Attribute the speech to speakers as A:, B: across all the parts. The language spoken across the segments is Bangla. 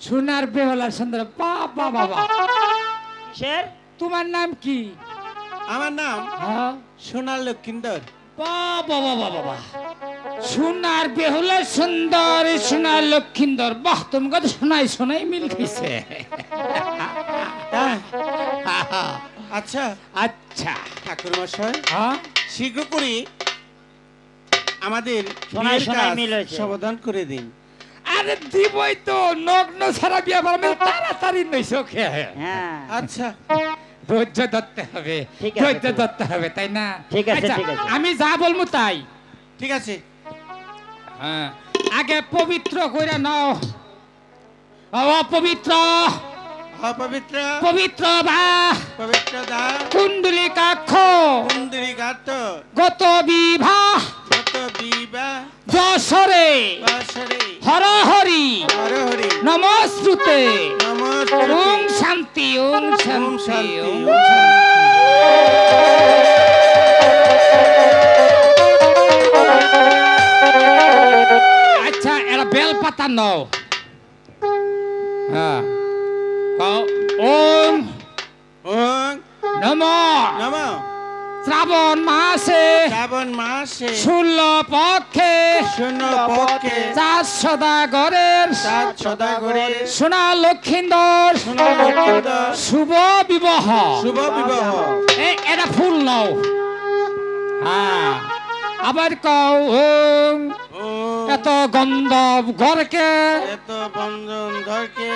A: সোনার বেহলা সুন্দর বাবা বাবা
B: শের
A: তোমার নাম কি?
C: আমার নাম
A: হ্যাঁ।
C: সোনার লক্ষিন্দর।
A: বাবা বাবা বাবা সোনার বেহুলা সুন্দর সোনার লক্ষিন্দর। বাহ তোমাকে তো শোনাই শোনাই মিল
C: হ্যাঁ, আচ্ছা
A: আচ্ছা।
C: ঠাকুর মশাই
A: হ্যাঁ
C: শীঘ্র করে আমাদের। সমাধান করে দিন।
A: আরে দিবই তো নগ্ন ছাড়া বিয়া পারবে তাড়াতাড়ি নইছ খেয়ে
B: হ্যাঁ।
C: আচ্ছা।
A: ধৈর্য ধরতে হবে ধৈর্য ধরতে হবে তাই না?
B: ঠিক আছে,
A: আচ্ছা,
B: ঠিক আছে।
A: আমি যা বলব তাই।
C: ঠিক আছে।
A: হ্যাঁ। আগে পবিত্র করে নাও। অপবিত্র।
C: অপবিত্র।
A: পবিত্র বা।
C: পবিত্র দা।
A: কুণ্ডলী কাক্ষ।
C: কুন্দরী গাত
A: গত বিবাহ
C: কত বিবাহ
A: যশরে।
C: বাসরে
A: হরহরি।
C: হর হরি
A: নমস্তুতে। ওম শান্তি ওম
C: ওম
A: শান্তি ওম
C: ওম
A: আচ্ছা এরা বেল পাতা নাও। হ্যাঁ। ওম।
C: ওং
A: নম
C: নম
A: শ্রাবণ মাসে
C: শ্রাবণ মাসে
A: শূন্য পক্ষে
C: শূন্য পক্ষে
A: চার সদাগরের
C: সাত সদাগরে
A: সোনা লক্ষিন্দর
C: শূন্য লক্ষিন্দর
A: শুভ বিবাহ।
C: শুভ বিবাহ।
A: এই এটা ফুল নাও। হ্যাঁ। আবার কও ওম।
C: ওম।
A: এত গন্ধব ঘরকে।
C: এত বন্ধন ধরকে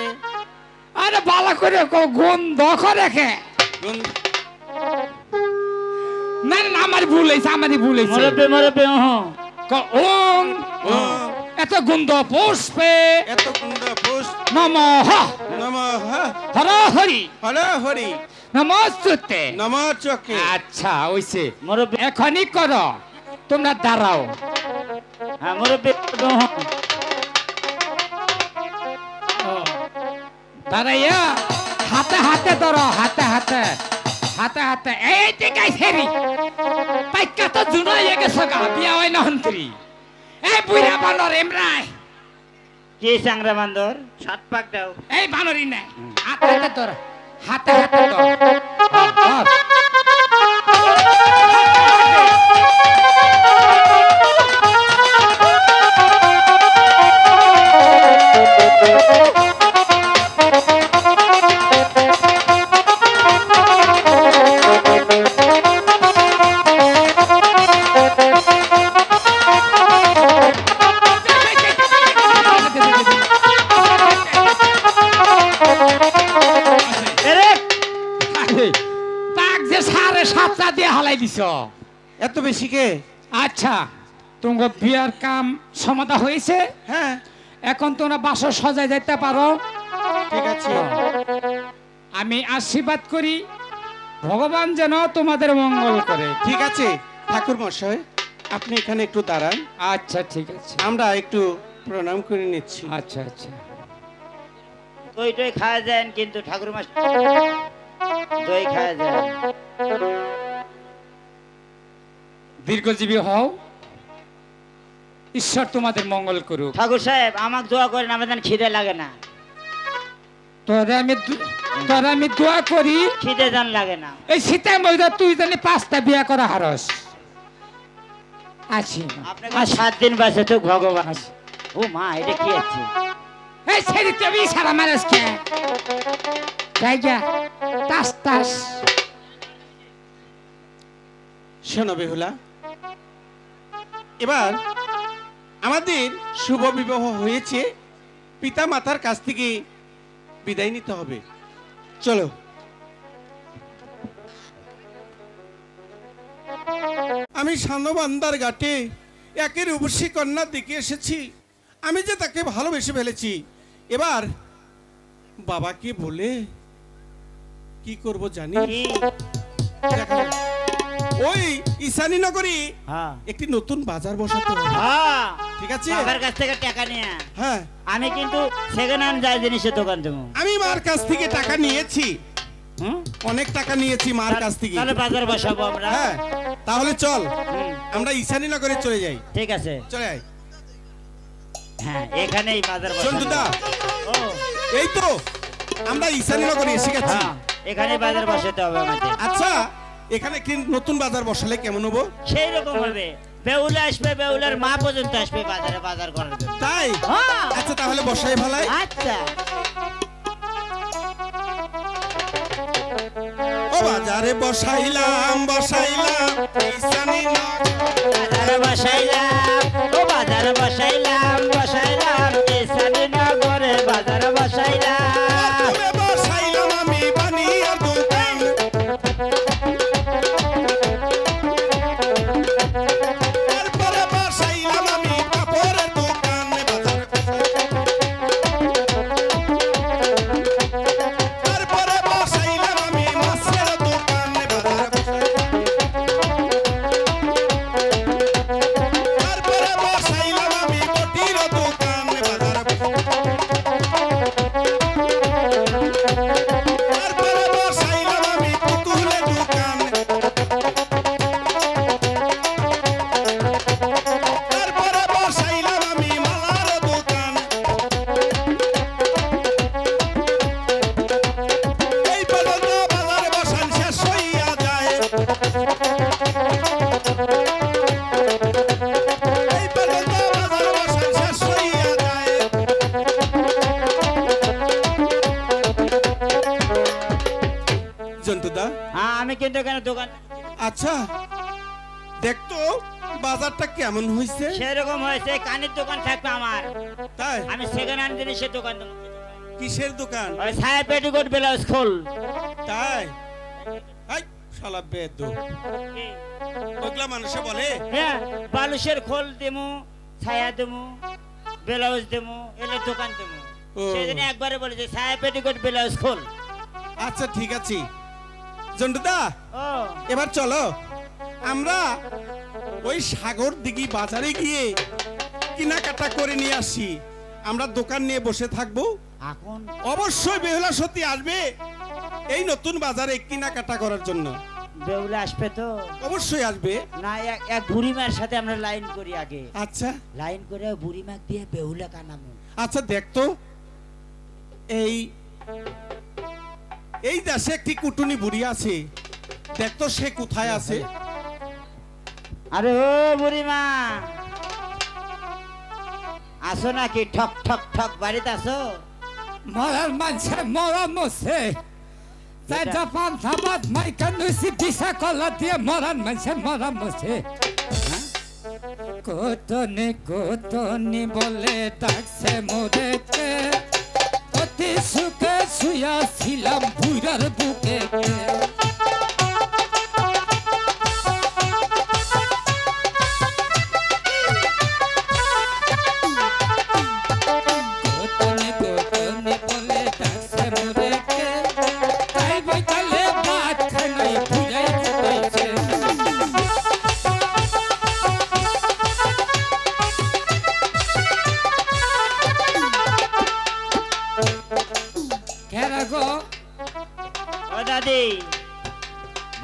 A: আরে বালা করে কও গন্ধ করে কে
C: গুণ-
A: না না, আমার ভুল হয়েছে আমারই ভুল হয়েছে।
B: মরবে মরবে
A: ওম
C: ওম।
A: এত গন্ধ পুষ্পে।
C: এত কুন্দ পুষ
A: নম।
C: নম।
A: হর হরি
C: হর হরি
A: নমস্তুতে।
C: নম চকে
A: আচ্ছা ওইছে
B: মরবে।
A: এখনই করো তোমরা দাঁড়াও।
B: হ্যাঁ মরবে
A: দাঁড়াইয়া হাতে হাতে ধরো হাতে হাতে। হাতে হাতে এই দিকে ফেরি পাইকা তো জুনাইয়ে গেছে গা বিয়া হয় না হন্ত্রী এই বুইরা বানর এমরাই
B: কি সাংরা বান্দর সাত পাক দাও।
A: এই বানরই না হাতে হাতে তোর হাতে হাতে ধর
C: বেশি কে?
A: আচ্ছা তোমার বিয়ার কাম সমাধা হয়েছে?
C: হ্যাঁ।
A: এখন তোমরা বাসর সজায় যেতে পারো।
C: ঠিক আছে।
A: আমি আশীর্বাদ করি ভগবান যেন তোমাদের মঙ্গল করে।
C: ঠিক আছে ঠাকুর মশাই আপনি এখানে একটু দাঁড়ান।
A: আচ্ছা ঠিক আছে।
C: আমরা একটু প্রণাম করে নিচ্ছি।
A: আচ্ছা আচ্ছা।
B: দই টই খাওয়া যায় কিন্তু ঠাকুর মাস দই খাওয়া যায়।
A: দীর্ঘজীবী হও। ঈশ্বর তোমাদের মঙ্গল করুক।
B: ঠাকুর সাহেব আমাকে দোয়া করেন আমাদের খিদে লাগে না।
A: তোরে আমি তোরে আমি দোয়া করি।
B: খিদে জান লাগে না।
A: এই শীতের মধ্যে তুই জানি পাঁচটা বিয়া করা হারস। আছি
B: সাত দিন বাসে তো ভগবান। ও মা এটা কি আছে?
A: এই ছেড়ে তুমি সারা মানুষ কে? জায়গা তাস তাস।
C: শোনো বেহুলা এবার আমাদের শুভ বিবাহ হয়েছে পিতা মাতার কাছ থেকে বিদায় নিতে হবে। চলো। আমি সান্নবান্দার ঘাটে একের উপসী কন্যার দিকে এসেছি। আমি যে তাকে ভালোবেসে ফেলেছি। এবার বাবাকে বলে কি করব জানি দেখা। ওই ঈশানী নগরী
B: হ্যাঁ।
C: একটি নতুন বাজার বসাতে হবে।
B: হ্যাঁ।
C: ঠিক আছে?
B: বাবার কাছ থেকে টাকা নিয়ে
C: হ্যাঁ।
B: আমি কিন্তু সেকেন্ড হ্যান্ড যায় জিনিসের দোকান দেবো।
C: আমি মার কাছ থেকে টাকা নিয়েছি।
B: হুম?
C: অনেক টাকা নিয়েছি মার কাছ থেকে।
B: তাহলে বাজার বসাবো আমরা।
C: হ্যাঁ। তাহলে চল।
B: হুম,
C: আমরা ঈশানী নগরে চলে যাই।
B: ঠিক আছে।
C: চলে আয়।
B: হ্যাঁ এখানেই বাজার বসাবো।
C: চন্দুদা
B: ও।
C: এই তো আমরা ঈশানীনগরে এসে গেছি।
B: হ্যাঁ এখানে বাজার বসাতে হবে আমাদের
C: আচ্ছা এখানে কি নতুন বাজার বসালে কেমন হব?
B: সেই রকম হবে। বেউলা আসবে বেউলার মা পর্যন্ত আসবে বাজারে বাজার করার জন্য।
C: তাই?
B: হ্যাঁ।
C: আচ্ছা তাহলে বসাই ভালাই।
B: আচ্ছা।
C: ও বাজারে বসাইলাম বসাইলাম
B: বাজারে বসাইলাম ও বাজারে বসাইলাম বসাইলাম।
C: দোকান বাজারে আচ্ছা দেখতো বাজারটা কেমন হয়েছে?
B: সেরকম হয়েছে কানের দোকান থাকবে আমার।
C: তাই?
B: আমি সেকেন্ড হ্যান্ড জিনিসের দোকান
C: কিসের দোকান?
B: ওই ছায়া পেটিকোট ব্লাউজ খোল।
C: তাই? হাই শালা বেদ ওগুলা মানুষে বলে?
B: হ্যাঁ বালুশের খোল দেবো ছায়া দেবো ব্লাউজ দেবো এলে দোকান দেবো
C: ও।
B: সেদিন একবারে বলেছে ছায়া পেটিকোট ব্লাউজ খোল।
C: আচ্ছা ঠিক আছে। জন্টুদা
B: ও।
C: এবার চলো। আমরা ওই সাগর দিঘি বাজারে গিয়ে কেনাকাটা করে নিয়ে আসি। আমরা দোকান নিয়ে বসে থাকব।
B: এখন?
C: অবশ্যই বেহুলা সত্যি আসবে এই নতুন বাজারে কেনাকাটা করার জন্য।
B: বেউলা আসবে তো?
C: অবশ্যই আসবে।
B: না এক এক বুড়িমার সাথে আমরা লাইন করি আগে।
C: আচ্ছা।
B: লাইন করে বুড়িমাক দিয়ে বেহুলা কানামো
C: আচ্ছা দেখতো এই এই দেশে একটি কুটুনি বুড়ি আছে? দেখতো সে কোথায় আছে।
B: আরে ও বুড়িমা আসো নাকি ঠক ঠক ঠক বাড়িতে আসো।
A: মরার মানুষে মরা মরছে তাই জাপান থাবাদ মাইকা নুসি দিশা কলা দিয়ে মরান মানুষে মরা মরছে হ্যাঁ? কোতনি কোতনি বলে ডাকছে মোরেতে অতি সুখে শুয়া ছিলাম বুড়ার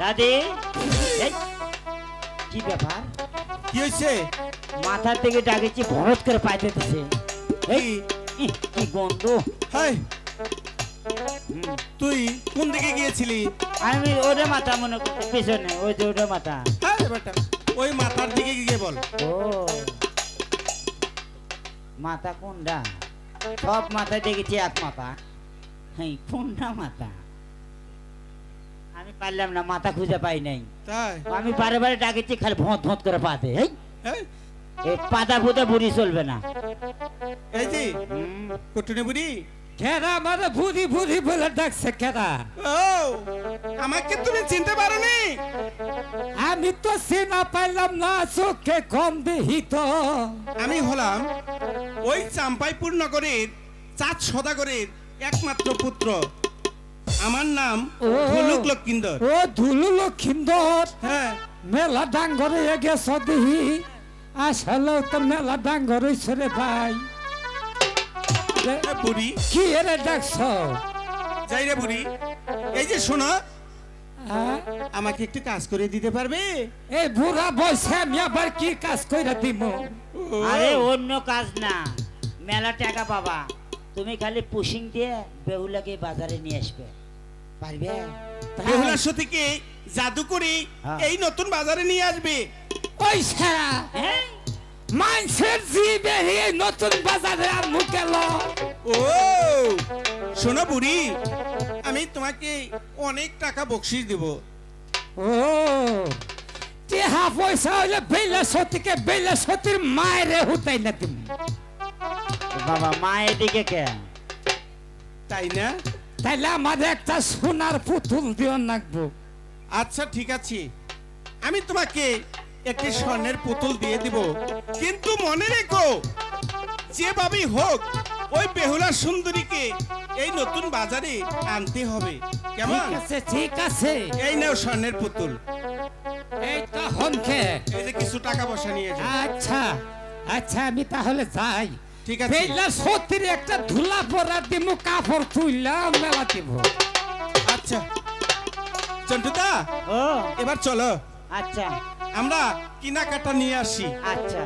B: দাদি দাদি কি ব্যাপার?
C: কি হয়েছে?
B: মাথার থেকে ডাকেছি ভরত করে পাইতে দিছে এই কি গন্ধ?
C: হাই। তুই কোন দিকে গিয়েছিলি?
B: আমি ওটা মাথা মনে পিছনে ওই যে ওটা মাথা।
C: ওই মাথার দিকে গিয়ে বল।
B: ও মাথা কোনটা? সব মাথায় দেখেছি এক মাথা। হ্যাঁ কোনটা মাথা? আমি পারলাম না মাথা খুঁজে পাই নাই।
C: তাই?
B: আমি বারে বারে ডাকেছি খালি ভোঁত ভোঁত করে পাতে এই এই পাতা ফুতে বুড়ি চলবে না।
C: এই যে কুটুনি বুড়ি।
A: কেরা ভুরি ভুরি বলে ডাকছে কেরা
C: ও আমাকে তুমি চিনতে পারোনি?
A: আমি তো চিনা পাইলাম না চোখে কম দেহি তো
C: আমি হলাম ওই চাম্পাইপুর নগরের চাঁদ সদাগরের একমাত্র পুত্র। আমার নাম
A: ও।
C: ধনুক লক্ষিন্দর।
A: ও ধুলু লক্ষিন্দর।
C: হ্যাঁ।
A: মেলা ডাঙ্গরে গেছ দিহি আসলে তো মেলা ডাঙ্গর হইছে রে ভাই। রে-
C: এ বুড়ি।
A: কি এরে ডাকছ?
C: যাই রে বুড়ি। এই যে শোনো।
A: হ্যাঁ?
C: আমাকে একটু কাজ করে দিতে পারবে?
A: এই বুড়া বয়সে আমি আবার কি কাজ কইরা দিব
B: আরে অন্য কাজ না। মেলা টাকা বাবা তুমি খালি পুশিং দিয়ে বেহুলাকে বাজারে নিয়ে আসবে। পারবে?
C: বেহুলা সতীকে জাদু করে
B: হ্যাঁ।
C: এই নতুন বাজারে নিয়ে আসবে।
A: ওই সারা?
B: হ্যাঁ।
A: মানুষের জিবে এই নতুন বাজারে আর মুখে ল।
C: ও শোনো বুড়ি আমি তোমাকে অনেক টাকা বকশিস দেব।
A: ও টেহা পয়সা হইলে বেলা সতীকে বেলা সতীর মায়ের হুতাই না তুমি।
B: বাবা মা এদিকে কে?
C: তাই না?
A: তাইলে আমাদের একটা সোনার পুতুল দিও নাকবো
C: আচ্ছা ঠিক আছে। আমি তোমাকে একটি স্বর্ণের পুতুল দিয়ে দিব। কিন্তু মনে রেখো যেভাবেই হোক ওই বেহুলা সুন্দরীকে এই নতুন বাজারে আনতে হবে। কেমন?
A: আছে ঠিক আছে।
C: এই নাও স্বর্ণের পুতুল।
A: এই তো হনকে
C: এই যে কিছু টাকা পয়সা নিয়ে যাও
A: আচ্ছা আচ্ছা আমি তাহলে যাই।
C: ঠিক আছে।
A: বেলা সত্যির একটা ধুলা পরা দিমু কাপড় তুললাম মেলা দিব
C: আচ্ছা। চন্টুদা
B: ও।
C: এবার চলো।
B: আচ্ছা।
C: আমরা কেনাকাটা নিয়ে আসি।
B: আচ্ছা।